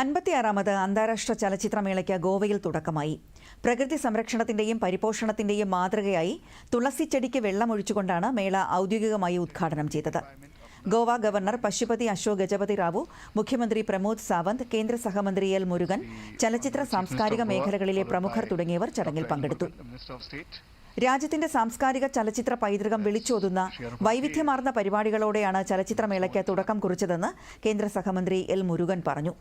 അൻപത്തിയാറാമത് അന്താരാഷ്ട്ര ചലച്ചിത്രമേളയ്ക്ക് ഗോവയിൽ തുടക്കമായി. പ്രകൃതി സംരക്ഷണത്തിന്റെയും പരിപോഷണത്തിന്റെയും മാതൃകയായി തുളസിച്ചെടിക്ക് വെള്ളമൊഴിച്ചുകൊണ്ടാണ് മേള ഔദ്യോഗികമായി ഉദ്ഘാടനം ചെയ്തത്. ഗോവ ഗവർണർ പശുപതി അശോക് ഗജപതി റാവു മുഖ്യമന്ത്രി പ്രമോദ് സാവന്ത് കേന്ദ്ര സഹമന്ത്രി എൽ മുരുകൻ ചലച്ചിത്ര സാംസ്കാരിക മേഖലകളിലെ പ്രമുഖർ തുടങ്ങിയവർ ചടങ്ങിൽ പങ്കെടുത്തു. രാജ്യത്തിന്റെ സാംസ്കാരിക ചലച്ചിത്ര പൈതൃകം വിളിച്ചോതുന്ന വൈവിധ്യമാർന്ന പരിപാടികളോടെയാണ് ചലച്ചിത്രമേളയ്ക്ക് തുടക്കം കുറിച്ചതെന്ന് കേന്ദ്ര സഹമന്ത്രി എൽ മുരുകൻ പറഞ്ഞു.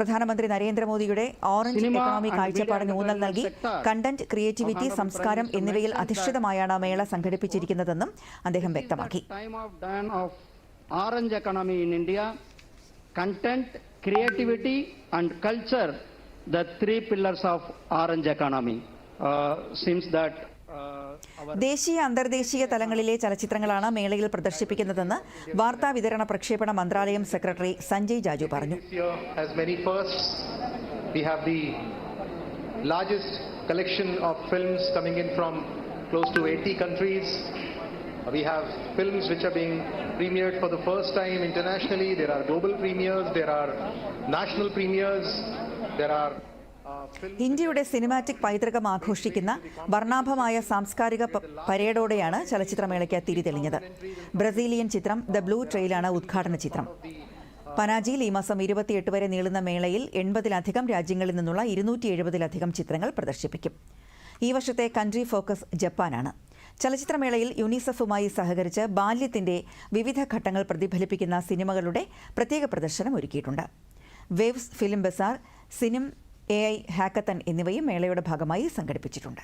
പ്രധാനമന്ത്രി നരേന്ദ്രമോദിയുടെ ഓറഞ്ച് എക്കണോമി കാഴ്ചപ്പാടിന് ഊന്നൽ നൽകി കണ്ടന്റ് ക്രിയേറ്റിവിറ്റി സംസ്കാരം എന്നിവയിൽ അധിഷ്ഠിതമായാണ് മേള സംഘടിപ്പിച്ചിരിക്കുന്നതെന്നും അദ്ദേഹം വ്യക്തമാക്കി. creativity and culture the three pillars of orange economy. Uh, seems that ദേശീയ അന്തർദേശീയ തലങ്ങളിലെ ചലച്ചിത്രങ്ങളാണ് മേളയിൽ പ്രദർശിപ്പിക്കുന്നതെന്ന് വാർത്താ വിതരണ പ്രക്ഷേപണ മന്ത്രാലയം സെക്രട്ടറി സഞ്ജയ് ജാജു പറഞ്ഞു largest collection of films coming in from close to 80 countries. We have films which are being premiered for the first time internationally. There are global premieres, there are national premieres, there are uh. ഇന്ത്യയുടെ cinematic പൈതൃകം ആഘോഷിക്കുന്ന വർണാഭമായ സാംസ്കാരിക പരേഡോടെയാണ് ചലച്ചിത്രമേളയ്ക്ക് തിരിതെളിഞ്ഞത്. Brazilian ചിത്രം the blue ട്രെയിലാണ് ഉദ്ഘാടന ചിത്രം. പനാജിയിൽ ഈ മാസം ഇരുപത്തിയെട്ട് വരെ നീളുന്ന മേളയിൽ എൺപതിലധികം രാജ്യങ്ങളിൽ നിന്നുള്ള ഇരുന്നൂറ്റി എഴുപതിലധികം ചിത്രങ്ങൾ പ്രദർശിപ്പിക്കും. ഈ വർഷത്തെ കൺട്രി ഫോക്കസ് ജപ്പാനാണ്. ചലച്ചിത്രമേളയിൽ യുനിസെഫുമായി സഹകരിച്ച് ബാല്യത്തിന്റെ വിവിധ ഘട്ടങ്ങൾ പ്രതിഫലിപ്പിക്കുന്ന സിനിമകളുടെ പ്രത്യേക പ്രദർശനം ഒരുക്കിയിട്ടുണ്ട്. Waves film bazaar cinema A I hackathon എന്നിവയും മേളയുടെ ഭാഗമായി സംഘടിപ്പിച്ചിട്ടുണ്ട്